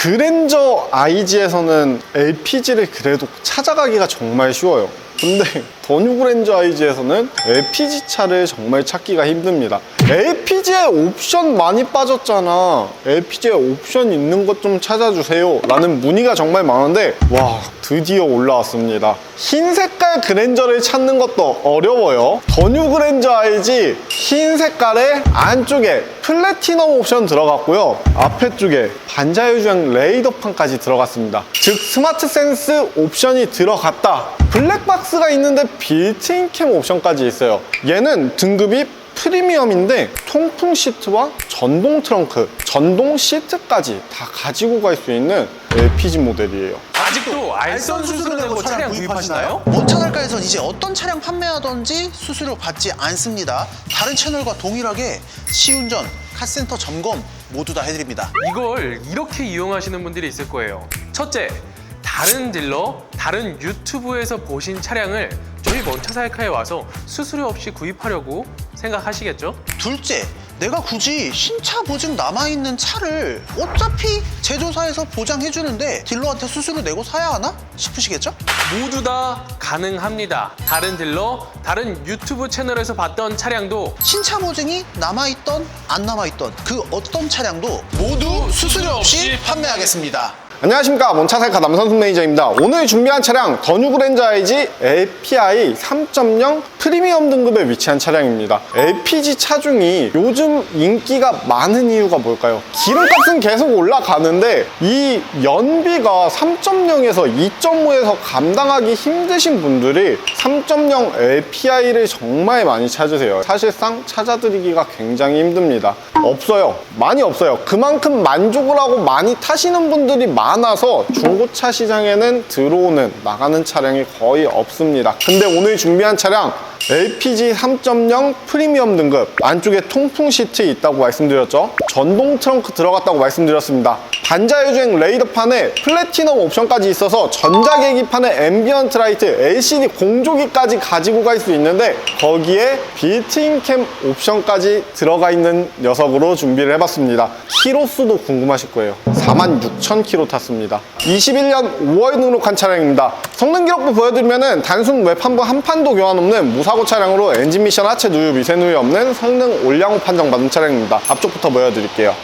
그랜저 IG에서는 LPG를 그래도 찾아가기가 정말 쉬워요. 근데 더 뉴 그랜저 IG에서는 LPG 차를 정말 찾기가 힘듭니다. LPG에 옵션 많이 빠졌잖아. LPG에 옵션 있는 것 좀 찾아주세요. 라는 문의가 정말 많은데, 와, 드디어 올라왔습니다. 흰 색깔 그랜저를 찾는 것도 어려워요. 더 뉴 그랜저 IG 흰 색깔의 안쪽에 플래티넘 옵션 들어갔고요. 앞에 쪽에 반자율주행 레이더판까지 들어갔습니다. 즉 스마트 센스 옵션이 들어갔다. 블랙박스가 있는데 빌트인 캠 옵션까지 있어요. 얘는 등급이 프리미엄인데 통풍 시트와 전동 트렁크, 전동 시트까지 다 가지고 갈 수 있는 LPG 모델이에요. 아직도 알선 수수료 내고 차량 구입하시나요? 원차날가에선 이제 어떤 차량 판매하던지 수수료 받지 않습니다. 다른 채널과 동일하게 시운전, 카센터 점검 모두 다 해드립니다. 이걸 이렇게 이용하시는 분들이 있을 거예요. 첫째, 다른 딜러, 다른 유튜브에서 보신 차량을 저희 먼차살카에 와서 수수료 없이 구입하려고 생각하시겠죠? 둘째, 내가 굳이 신차 보증 남아있는 차를 어차피 제조사에서 보장해주는데 딜러한테 수수료 내고 사야 하나? 싶으시겠죠? 모두 다 가능합니다. 다른 딜러, 다른 유튜브 채널에서 봤던 차량도 신차 보증이 남아있던 안 남아있던 그 어떤 차량도 모두 수수료 없이 판매하겠습니다. 안녕하십니까. 먼차살카 남선순 매니저입니다. 오늘 준비한 차량 더뉴 그랜저 IG LPI 3.0 프리미엄 등급에 위치한 차량입니다. LPG 차중이 요즘 인기가 많은 이유가 뭘까요? 기름값은 계속 올라가는데 이 연비가 3.0에서 2.5에서 감당하기 힘드신 분들이 3.0 LPI를 정말 많이 찾으세요. 사실상 찾아드리기가 굉장히 힘듭니다. 없어요. 많이 없어요. 그만큼 만족을 하고 많이 타시는 분들이 많 아서 중고차 시장에는 들어오는 나가는 차량이 거의 없습니다. 근데 오늘 준비한 차량 LPG 3.0 프리미엄 등급 안쪽에 통풍 시트 있다고 말씀드렸죠? 전동 트렁크 들어갔다고 말씀드렸습니다. 반자율주행 레이더판에 플래티넘 옵션까지 있어서 전자계기판에 앰비언트 라이트 LCD 공조기까지 가지고 갈 수 있는데 거기에 빌트인 캠 옵션까지 들어가 있는 녀석으로 준비를 해봤습니다. 키로수도 궁금하실 거예요. 46,000km 탔습니다 21년 5월 등록한 차량입니다. 성능 기록부 보여드리면은 단순 웹 한 번 한 판도 교환 없는 무사고 차량으로 엔진 미션 하체 누유 미세 누유 없는 성능 올량호 판정 받은 차량입니다. 앞쪽부터 보여드릴게요.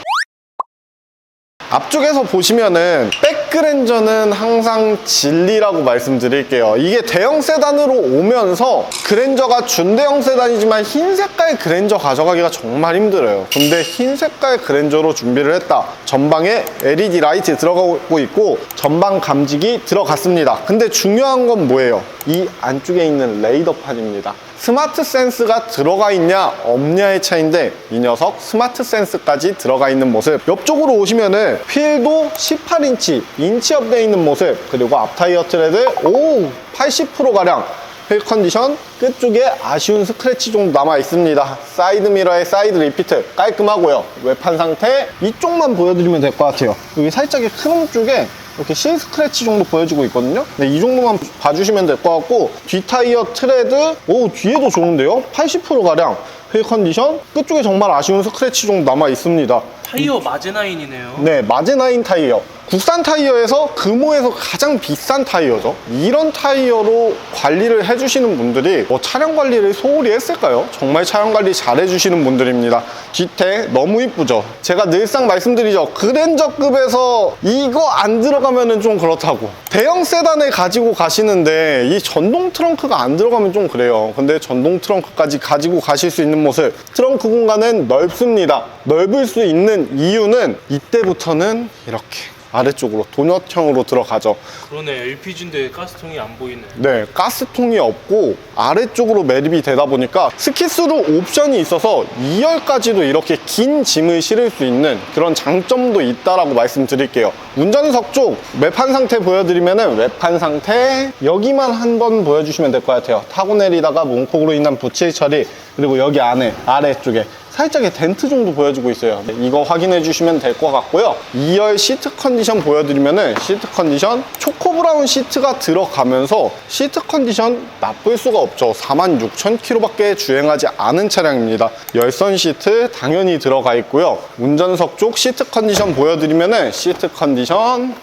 앞쪽에서 보시면은 백 그랜저는 항상 진리라고 말씀드릴게요. 이게 대형 세단으로 오면서 그랜저가 준대형 세단이지만 흰 색깔 그랜저 가져가기가 정말 힘들어요. 근데 흰 색깔 그랜저로 준비를 했다. 전방에 LED 라이트 들어가고 있고 전방 감지기 들어갔습니다. 근데 중요한 건 뭐예요? 이 안쪽에 있는 레이더판입니다. 스마트 센스가 들어가 있냐 없냐의 차인데 이 녀석 스마트 센스까지 들어가 있는 모습 옆쪽으로 오시면은 휠도 18인치 인치업 되어 있는 모습 그리고 앞 타이어 트레드 오 80%가량 휠 컨디션 끝쪽에 아쉬운 스크래치 정도 남아 있습니다 사이드 미러의 사이드 리피트 깔끔하고요 외판 상태 이쪽만 보여드리면 될 것 같아요 여기 살짝의 크롬 쪽에 이렇게 실 스크래치 정도 보여지고 있거든요. 네, 이 정도만 봐주시면 될 것 같고 뒤 타이어 트레드 오 뒤에도 좋은데요. 80%가량 휠 컨디션 끝쪽에 정말 아쉬운 스크래치 정도 남아 있습니다. 타이어 마제나인이네요. 네, 마제나인 타이어. 국산 타이어에서 금호에서 가장 비싼 타이어죠. 이런 타이어로 관리를 해주시는 분들이 뭐 차량 관리를 소홀히 했을까요? 정말 차량 관리 잘 해주시는 분들입니다. 뒤태 너무 이쁘죠? 제가 늘상 말씀드리죠. 그랜저급에서 이거 안 들어가면 좀 그렇다고. 대형 세단을 가지고 가시는데 이 전동 트렁크가 안 들어가면 좀 그래요. 근데 전동 트렁크까지 가지고 가실 수 있는 모습. 트렁크 공간은 넓습니다. 넓을 수 있는 이유는 이때부터는 이렇게 아래쪽으로 도넛형으로 들어가죠. 그러네. LPG인데 가스통이 안 보이네. 네, 가스통이 없고 아래쪽으로 매립이 되다 보니까 스키스루 옵션이 있어서 2열까지도 이렇게 긴 짐을 실을 수 있는 그런 장점도 있다라고 말씀드릴게요. 운전석 쪽 외판 상태 보여드리면은 외판 상태 여기만 한번 보여주시면 될 것 같아요. 타고 내리다가 문콕으로 인한 부칠 처리 그리고 여기 안에 아래쪽에 살짝의 덴트 정도 보여주고 있어요. 네, 이거 확인해 주시면 될 것 같고요. 2열 시트 컨디션 보여드리면은 시트 컨디션 초코 브라운 시트가 들어가면서 시트 컨디션 나쁠 수가 없죠. 46,000km밖에 주행하지 않은 차량입니다. 열선 시트 당연히 들어가 있고요. 운전석 쪽 시트 컨디션 보여드리면은 시트 컨디션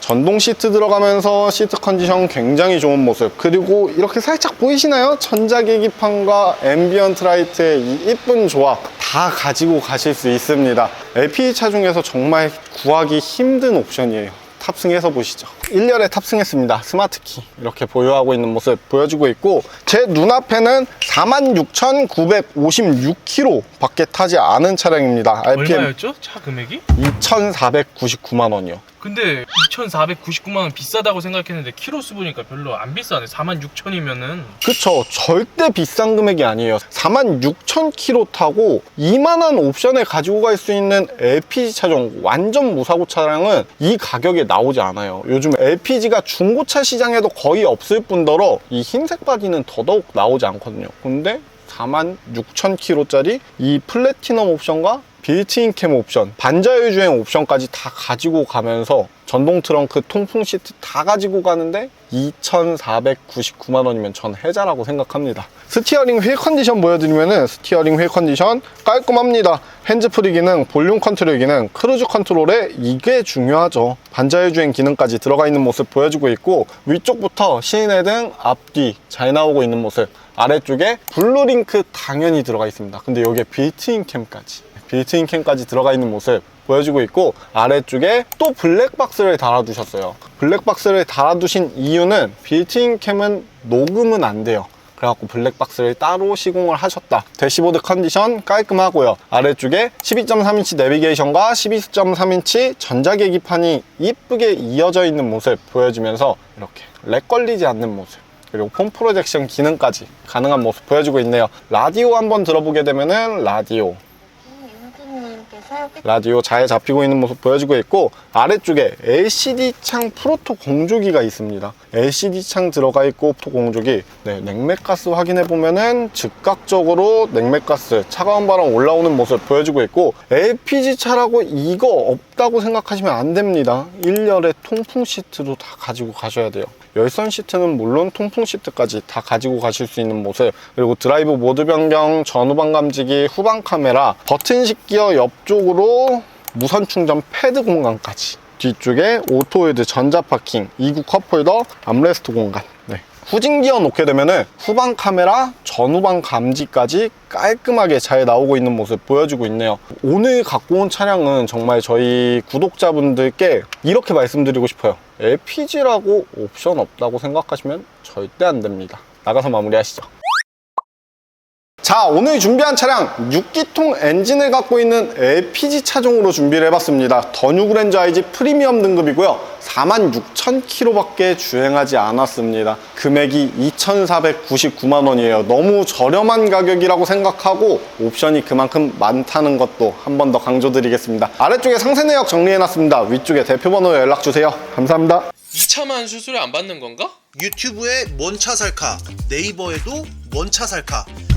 전동 시트 들어가면서 시트 컨디션 굉장히 좋은 모습. 그리고 이렇게 살짝 보이시나요? 전자 계기판과 앰비언트 라이트의 이 이쁜 조합 다 가지고 가실 수 있습니다. LPG 차 중에서 정말 구하기 힘든 옵션이에요. 탑승해서 보시죠 1열에 탑승했습니다. 스마트키. 이렇게 보유하고 있는 모습 보여주고 있고 제 눈앞에는 46,956km 밖에 타지 않은 차량입니다. RPM 얼마였죠? 차 금액이? 2,499만 원이요. 근데 2,499만 원 비싸다고 생각했는데 키로수 보니까 별로 안 비싸네. 46,000이면은. 그쵸. 절대 비싼 금액이 아니에요. 46,000km 타고 이만한 옵션을 가지고 갈 수 있는 LPG 차종 완전 무사고 차량은 이 가격에 나오지 않아요. 요즘 LPG가 중고차 시장에도 거의 없을 뿐더러 이 흰색 바디는 더더욱 나오지 않거든요. 근데 46,000km짜리 이 플래티넘 옵션과 빌트인 캠 옵션, 반자율 주행 옵션까지 다 가지고 가면서 전동 트렁크, 통풍 시트 다 가지고 가는데 2,499만 원이면 전 해자라고 생각합니다. 스티어링 휠 컨디션 보여드리면은 스티어링 휠 컨디션 깔끔합니다. 핸즈프리 기능, 볼륨 컨트롤 기능, 크루즈 컨트롤에 이게 중요하죠. 반자율 주행 기능까지 들어가 있는 모습 보여주고 있고 위쪽부터 시인헤등 앞뒤 잘 나오고 있는 모습 아래쪽에 블루링크 당연히 들어가 있습니다. 근데 여기에 빌트인 캠까지 빌트인 캠까지 들어가 있는 모습 보여주고 있고 아래쪽에 또 블랙박스를 달아두셨어요. 블랙박스를 달아두신 이유는 빌트인 캠은 녹음은 안 돼요. 그래갖고 블랙박스를 따로 시공을 하셨다. 대시보드 컨디션 깔끔하고요. 아래쪽에 12.3인치 내비게이션과 12.3인치 전자계기판이 이쁘게 이어져 있는 모습 보여주면서 이렇게 렉 걸리지 않는 모습 그리고 폼 프로젝션 기능까지 가능한 모습 보여주고 있네요. 라디오 한번 들어보게 되면은 라디오 라디오 잘 잡히고 있는 모습 보여주고 있고 아래쪽에 LCD 창 프로토 공조기가 있습니다. LCD 창 들어가 있고 프로토 공조기 네, 냉매가스 확인해 보면은 즉각적으로 냉매가스 차가운 바람 올라오는 모습 보여주고 있고 LPG 차라고 이거 없다고 생각하시면 안 됩니다. 1열에 통풍 시트도 다 가지고 가셔야 돼요. 열선 시트는 물론 통풍 시트까지 다 가지고 가실 수 있는 모습 그리고 드라이브 모드 변경, 전후방 감지기, 후방 카메라, 버튼식 기어 옆쪽으로 무선 충전 패드 공간까지 뒤쪽에 오토헤드 전자 파킹, 2구 컵홀더, 암레스트 공간 네. 후진 기어 놓게 되면은 후방 카메라, 전후방 감지까지 깔끔하게 잘 나오고 있는 모습 보여주고 있네요. 오늘 갖고 온 차량은 정말 저희 구독자분들께 이렇게 말씀드리고 싶어요. LPG라고 옵션 없다고 생각하시면 절대 안 됩니다. 나가서 마무리하시죠. 자 오늘 준비한 차량 6기통 엔진을 갖고 있는 LPG 차종으로 준비를 해봤습니다. 더 뉴 그랜저 IG 프리미엄 등급이고요. 46,000km밖에 주행하지 않았습니다. 금액이 2,499만 원이에요. 너무 저렴한 가격이라고 생각하고 옵션이 그만큼 많다는 것도 한 번 더 강조드리겠습니다. 아래쪽에 상세 내역 정리해놨습니다. 위쪽에 대표번호 연락주세요. 감사합니다. 2차만 수수료 안 받는 건가? 유튜브에 뭔 차 살까? 네이버에도 뭔 차 살까